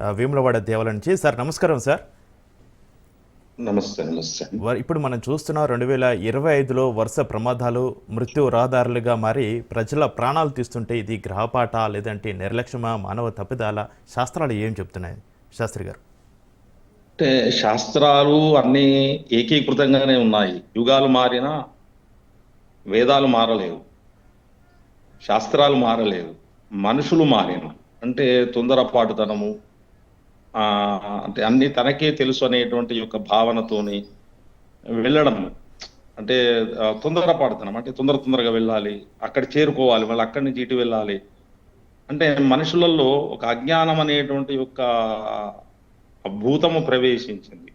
వేములవాడ దేవాలయం నుంచి. సార్ నమస్కారం సార్. నమస్తే నమస్తే. ఇప్పుడు మనం చూస్తున్నాం రెండు వేల ఇరవై ఐదులో వరుస ప్రమాదాలు మృత్యు రహదారులుగా మారి ప్రజల ప్రాణాలు తీస్తుంటే ఇది గ్రహపాట లేదంటే నిర్లక్ష్యమా మానవ తప్పిదాల? శాస్త్రాలు ఏం చెప్తున్నాయి? శాస్త్రి గారు. అంటే శాస్త్రాలు అన్నీ ఏకీకృతంగానే ఉన్నాయి. యుగాలు మారినా వేదాలు మారలేదు శాస్త్రాలు మారలేదు మనుషులు మారిన. అంటే తొందరపాటుతనము అంటే అన్ని తనకే తెలుసు అనేటువంటి యొక్క భావనతోని వెళ్ళడం. అంటే తొందర తొందరపాటుతనం అంటే తొందర తొందరగా వెళ్ళాలి అక్కడ చేరుకోవాలి మళ్ళీ అక్కడి నుంచి ఇటు వెళ్ళాలి. అంటే మనుషులలో ఒక అజ్ఞానం అనేటువంటి యొక్క భూతము ప్రవేశించింది.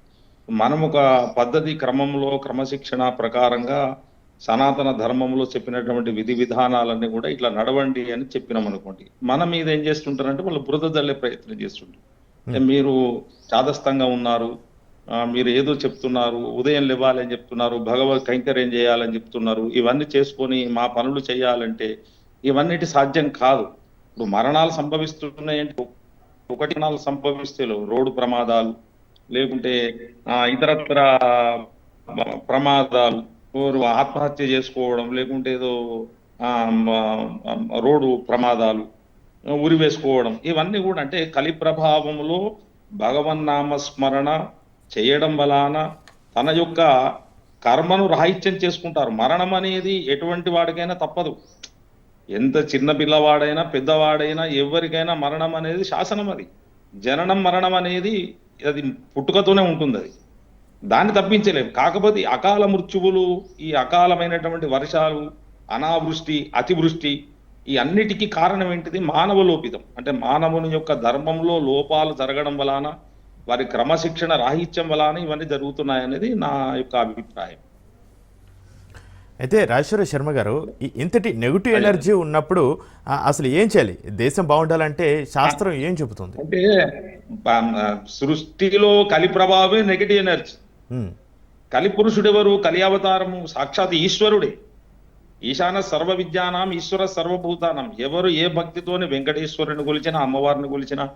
మనం ఒక పద్ధతి క్రమంలో క్రమశిక్షణ ప్రకారంగా సనాతన ధర్మంలో చెప్పినటువంటి విధి విధానాలన్నీ కూడా ఇట్లా నడవండి అని చెప్పినాం అనుకోండి మన మీద ఏం చేస్తుంటారంటే వాళ్ళు బురద జల్లే ప్రయత్నం చేస్తుంటారు. మీరు చాదస్తంగా ఉన్నారు. ఆ, మీరు ఏదో చెప్తున్నారు ఉదయం లేవాలని చెప్తున్నారు భగవత్ కైంకర్యం చేయాలని చెప్తున్నారు ఇవన్నీ చేసుకొని మా పనులు చేయాలంటే ఇవన్నిటి సాధ్యం కాదు. ఇప్పుడు మరణాలు సంభవిస్తున్నాయంటే ఒకటి మరణాలు సంభవిస్తే రోడ్డు ప్రమాదాలు లేకుంటే ఆ, ఇతరత్ర ప్రమాదాలు ఆత్మహత్య చేసుకోవడం లేకుంటే ఏదో ఆ, రోడ్డు ప్రమాదాలు ఉరి వేసుకోవడం ఇవన్నీ కూడా అంటే కలి ప్రభావంలో భగవన్నామ స్మరణ చేయడం వలన తన యొక్క కర్మను రాహిత్యం చేసుకుంటారు. మరణం అనేది ఎటువంటి వాడికైనా తప్పదు. ఎంత చిన్న పిల్లవాడైనా పెద్దవాడైనా ఎవరికైనా మరణం అనేది శాసనం అది. జననం మరణం అనేది అది పుట్టుకతోనే ఉంటుంది అది. దాన్ని తప్పించలేము కాకపోతే అకాల మృత్యువులు ఈ అకాలమైనటువంటి వర్షాలు అనావృష్టి అతివృష్టి ఈ అన్నిటికీ కారణం ఏంటిది? మానవ లోపితం. అంటే మానవుని యొక్క ధర్మంలో లోపాలు జరగడం వలన వారి క్రమశిక్షణ రాహిత్యం వలన ఇవన్నీ జరుగుతున్నాయనేది నా యొక్క అభిప్రాయం. అయితే రాజేశ్వర శర్మ గారు ఇంతటి నెగిటివ్ ఎనర్జీ ఉన్నప్పుడు అసలు ఏం చేయాలి? దేశం బాగుండాలంటే శాస్త్రం ఏం చెబుతుంది? అంటే సృష్టిలో కలి ప్రభావమే నెగిటివ్ ఎనర్జీ. కలి పురుషుడెవరు? కలి అవతారము సాక్షాత్ ఈశ్వరుడే. ఈశాన సర్వ విద్యానాం ఈశ్వర సర్వభూతానం. ఎవరు ఏ భక్తితోని వెంకటేశ్వరుని కొలిచినా అమ్మవారిని గొలిచినా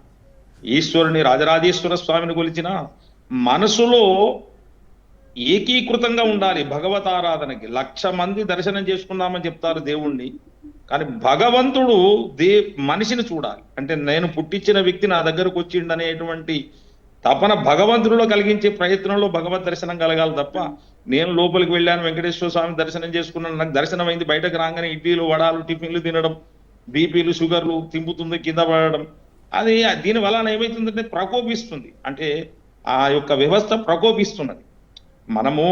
ఈశ్వరుని రాజరాజేశ్వర స్వామిని కొలిచినా మనసులో ఏకీకృతంగా ఉండాలి భగవతారాధనకి. లక్ష మంది దర్శనం చేసుకుందామని చెప్తారు దేవుణ్ణి. కానీ భగవంతుడు దే మనిషిని చూడాలి. అంటే నేను పుట్టించిన వ్యక్తి నా దగ్గరకు వచ్చిండనేటువంటి తపన భగవంతుడిలో కలిగించే ప్రయత్నంలో భగవత్ దర్శనం కలగాలి తప్ప నేను లోపలికి వెళ్ళాను వెంకటేశ్వర స్వామి దర్శనం చేసుకున్నాను నాకు దర్శనం అయింది బయటకు రాగానే ఇడ్లీలు వడాలు టిఫిన్లు తినడం బీపీలు షుగర్లు తింపుతుంది కింద పడడం. అది దీని వలన ఏమైతుందంటే ప్రకోపిస్తుంది. అంటే ఆ యొక్క వ్యవస్థ ప్రకోపిస్తున్నది. మనము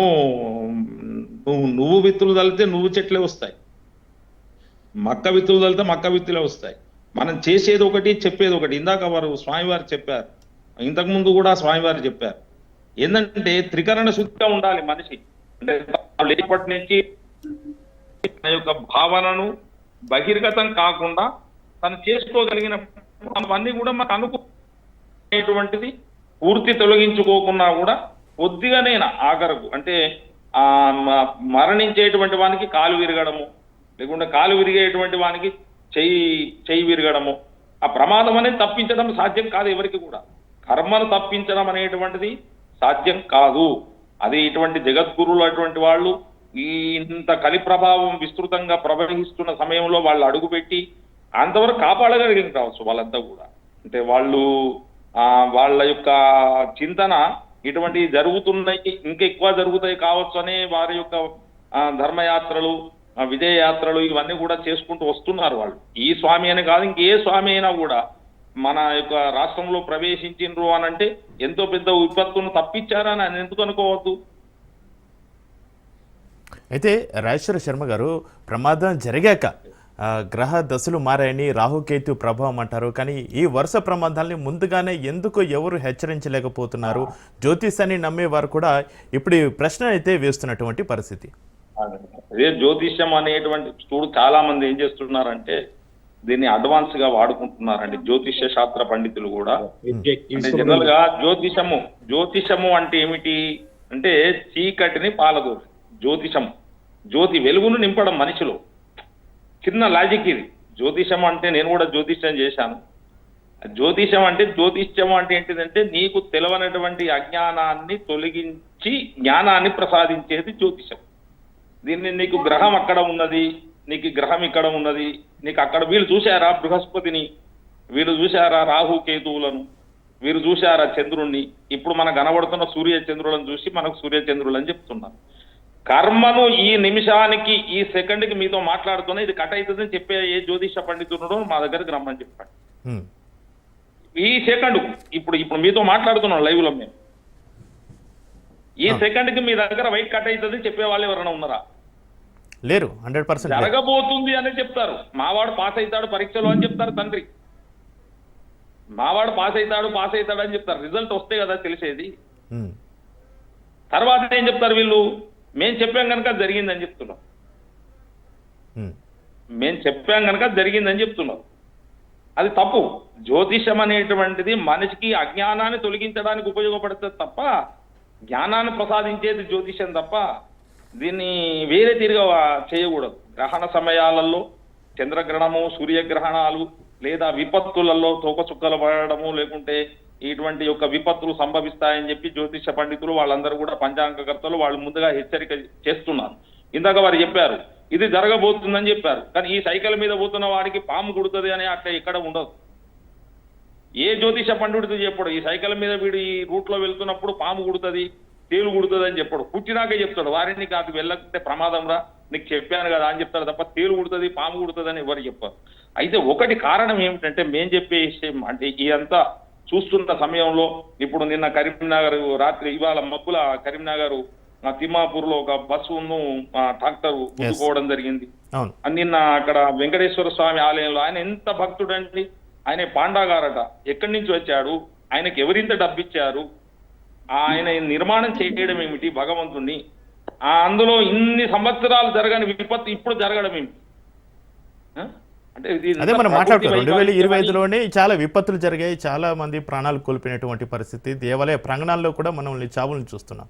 నువ్వు నువ్వు విత్తులు తలితే నువ్వు చెట్లే వస్తాయి. మక్క విత్తులు తలితే మక్క విత్తులే వస్తాయి. మనం చేసేది ఒకటి చెప్పేది ఒకటి. ఇందాక వారు స్వామివారు చెప్పారు ఇంతకు ముందు కూడా స్వామివారు చెప్పారు. ఏంటంటే త్రికరణ శుద్ధిగా ఉండాలి మనిషి. అంటే లేపటి నుంచి తన యొక్క భావనను బహిర్గతం కాకుండా తను చేసుకోగలిగిన అవన్నీ కూడా మనకు అనుకునేటువంటిది పూర్తి తొలగించుకోకుండా కూడా కొద్దిగానైనా ఆఖరకు అంటే ఆ మ- మరణించేటువంటి వానికి కాలు విరగడము లేకుంటే కాలు విరిగేటువంటి వానికి చెయ్యి చెయ్యి విరగడము. ఆ ప్రమాదం అనేది తప్పించడం సాధ్యం కాదు ఎవరికి కూడా. కర్మను తప్పించడం అనేటువంటిది సాధ్యం కాదు. అది ఇటువంటి జగద్గురులు అటువంటి వాళ్ళు ఈ ఇంత కలి ప్రభావం విస్తృతంగా ప్రవహిస్తున్న సమయంలో వాళ్ళు అడుగుపెట్టి అంతవరకు కాపాడగలిగిన కావచ్చు వాళ్ళంతా కూడా. అంటే వాళ్ళు ఆ వాళ్ళ యొక్క చింతన ఇటువంటి జరుగుతున్నాయి ఇంకా ఎక్కువ జరుగుతాయి కావచ్చు అనే వారి యొక్క ధర్మయాత్రలు విజయయాత్రలు ఇవన్నీ కూడా చేసుకుంటూ వస్తున్నారు వాళ్ళు. ఈ స్వామి అని కాదు ఇంకే స్వామి అయినా కూడా మన యొక్క రాష్ట్రంలో ప్రవేశించిండ్రు అని అంటే ఎంతో పెద్ద విపత్తును తప్పించారని అని ఎందుకు అనుకోవద్దు? అయితే రాజేశ్వర శర్మ గారు ప్రమాదం జరిగాక గ్రహ దశలు మారాయని రాహుకేతు ప్రభావం అంటారు. కానీ ఈ వరుస ప్రమాదాల్ని ముందుగానే ఎందుకు ఎవరు హెచ్చరించలేకపోతున్నారు? జ్యోతిషాన్ని నమ్మే వారు కూడా ఇప్పుడు ప్రశ్న అయితే వేస్తున్నటువంటి పరిస్థితి. అదే జ్యోతిష్యం అనేటువంటి చూడు చాలా మంది ఏం చేస్తున్నారంటే దీన్ని అడ్వాన్స్గా వాడుకుంటున్నారండి జ్యోతిష్య శాస్త్ర పండితులు కూడా. అంటే జనరల్గా జ్యోతిషము జ్యోతిషము అంటే ఏమిటి అంటే చీకటిని పాలదోరు జ్యోతిషం జ్యోతి వెలుగును నింపడం మనిషిలో. చిన్న లాజిక్ ఇది. జ్యోతిషం అంటే నేను కూడా జ్యోతిషం చేశాను. జ్యోతిషం అంటే జ్యోతిష్యం అంటే ఏంటిదంటే నీకు తెలవనటువంటి అజ్ఞానాన్ని తొలగించి జ్ఞానాన్ని ప్రసాదించేది జ్యోతిషం. దీన్ని నీకు గ్రహం అక్కడ ఉన్నది. నీకు గ్రహం ఇక్కడ ఉన్నది. నీకు అక్కడ వీళ్ళు చూశారా బృహస్పతిని? వీళ్ళు చూశారా రాహు కేతువులను? వీరు చూశారా చంద్రుణ్ణి? ఇప్పుడు మనకు కనబడుతున్న సూర్య చంద్రులను చూసి మనకు సూర్య చంద్రులు అని చెప్తున్నారు. కర్మను ఈ నిమిషానికి ఈ సెకండ్కి మీతో మాట్లాడుతున్నా ఇది కట్ అవుతుందని చెప్పే ఏ జ్యోతిష పండితుడు మా దగ్గరికి రమ్మని చెప్పాడు. ఈ సెకండ్ ఇప్పుడు ఇప్పుడు మీతో మాట్లాడుతున్నాం లైవ్లో మేము. ఈ. సెకండ్కి మీ దగ్గర వైట్ కట్ అవుతుంది చెప్పే వాళ్ళు ఎవరైనా ఉన్నారా? లేరు హండ్రెడ్ పర్సెంట్ జరగబోతుంది అని చెప్తారు. మావాడు పాస్ అవుతాడు పరీక్షలు అని చెప్తారు తండ్రి. మావాడు పాస్ అవుతాడు పాస్ అవుతాడు అని చెప్తారు. రిజల్ట్ వస్తే కదా తెలిసేది. తర్వాత ఏం చెప్తారు వీళ్ళు? మేము చెప్పాం కనుక జరిగిందని చెప్తున్నాం మేము చెప్పాం కనుక జరిగిందని చెప్తున్నాం అది తప్పు. జ్యోతిషం అనేటువంటిది మనిషికి అజ్ఞానాన్ని తొలగించడానికి ఉపయోగపడుతుంది తప్ప జ్ఞానాన్ని ప్రసాదించేది జ్యోతిషం తప్ప దీన్ని వేరే తీరుగా చేయకూడదు. గ్రహణ సమయాలలో చంద్రగ్రహణము సూర్యగ్రహణాలు లేదా విపత్తులలో తోకచుక్కలు పడడము లేకుంటే ఇటువంటి యొక్క విపత్తులు సంభవిస్తాయని చెప్పి జ్యోతిష పండితులు వాళ్ళందరూ కూడా పంచాంగకర్తలు వాళ్ళు ముందుగా హెచ్చరిక చేస్తున్నారు. ఇందాక వారు చెప్పారు ఇది జరగబోతుందని చెప్పారు. కానీ ఈ సైకిల్ మీద పోతున్న వాడికి పాము కుడుతుంది అని అట్లా ఎక్కడ ఉండదు. ఏ జ్యోతిష పండితుడు చెప్పడు ఈ సైకిల్ మీద వీడు ఈ రూట్లో వెళ్తున్నప్పుడు పాము కుడుతుంది తేలు కుడుతుంది అని చెప్పడు. పుట్టినాకే చెప్తాడు. వారిని కాదు వెళ్ళకుంటే ప్రమాదం రా నీకు చెప్పాను కదా అని చెప్తాడు తప్ప తేలు కుడుతుంది పాము కుడుతుంది అని ఎవరు చెప్పారు. అయితే ఒకటి కారణం ఏమిటంటే మేం చెప్పే విషయం అంటే ఈ అంతా చూస్తున్న సమయంలో ఇప్పుడు నిన్న కరీంనగర్ రాత్రి ఇవాళ మబ్బుల కరీంనగర్ తిమ్మాపూర్లో ఒక బస్సును ట్రాక్టర్ గుద్దుకోవడం జరిగింది. నిన్న అక్కడ వెంకటేశ్వర స్వామి ఆలయంలో ఆయన ఎంత భక్తుడండి? ఆయన పాండాగారట. ఎక్కడి నుంచి వచ్చాడు? ఆయనకి ఎవరింత డబ్బిచ్చారు? ఆయన నిర్మాణం చేయడం ఏమిటి? భగవంతుణ్ణి. ఆ అందులో ఇన్ని సంవత్సరాలు జరగని విపత్తు ఇప్పుడు జరగడం ఏమిటి? అంటే అదే మనం మాట్లాడుతున్నాం. రెండు వేల ఇరవై ఐదులోనే చాలా విపత్తులు జరిగాయి. చాలా మంది ప్రాణాలు కోల్పోయినటువంటి పరిస్థితి. దేవాలయ ప్రాంగణాల్లో కూడా మనం చావులను చూస్తున్నాం.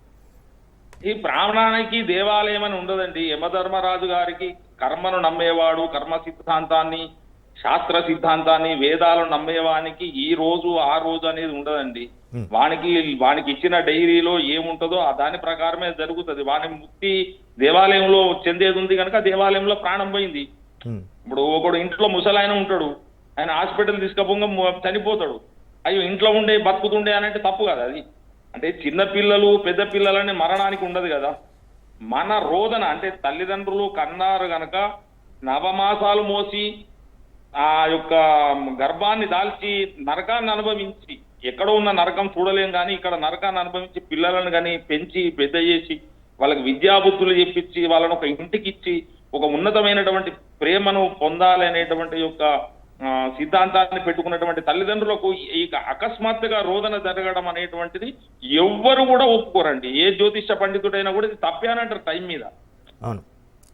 ఈ బ్రాహ్మణానికి దేవాలయం అని ఉండదండి. యమధర్మరాజు గారికి కర్మను నమ్మేవాడు కర్మ సిద్ధాంతాన్ని శాస్త్ర సిద్ధాంతాన్ని వేదాలను నమ్మేవానికి ఈ రోజు ఆ రోజు అనేది ఉండదండి. వానికి వానికి ఇచ్చిన డైరీలో ఏముంటుందో ఆ దాని ప్రకారమే జరుగుతుంది. వాని ముక్తి దేవాలయంలో చెందేది ఉంది కనుక దేవాలయంలో ప్రాణం పోయింది. ఉమ్, ఇప్పుడు ఒకడు ఇంట్లో ముసలాయన ఉంటాడు. ఆయన హాస్పిటల్ తీసుకపోగా చనిపోతాడు. అయ్యో ఇంట్లో ఉండే బతుకుతుండే అని అంటే తప్పు కదా అది. అంటే చిన్న పిల్లలు పెద్ద పిల్లలని మరణానికి ఉండదు కదా. మన రోదన అంటే తల్లిదండ్రులు కన్నారు గనక నవమాసాలు మోసి ఆ యొక్క గర్భాన్ని దాల్చి నరకాన్ని అనుభవించి ఎక్కడో ఉన్న నరకం చూడలేం కానీ ఇక్కడ నరకాన్ని అనుభవించి పిల్లలను కానీ పెంచి పెద్ద చేసి వాళ్ళకి విద్యాబుద్ధులు చెప్పించి వాళ్ళని ఒక ఇంటికి ఇచ్చి ఒక ఉన్నతమైనటువంటి ప్రేమను పొందాలి అనేటువంటి యొక్క సిద్ధాంతాన్ని పెట్టుకున్నటువంటి తల్లిదండ్రులకు ఈ అకస్మాత్తుగా రోదన జరగడం అనేటువంటిది ఎవ్వరు కూడా ఒప్పుకోరండి. ఏ జ్యోతిష పండితుడైనా కూడా ఇది తప్పే అని అంటారు టైం మీద. అవును.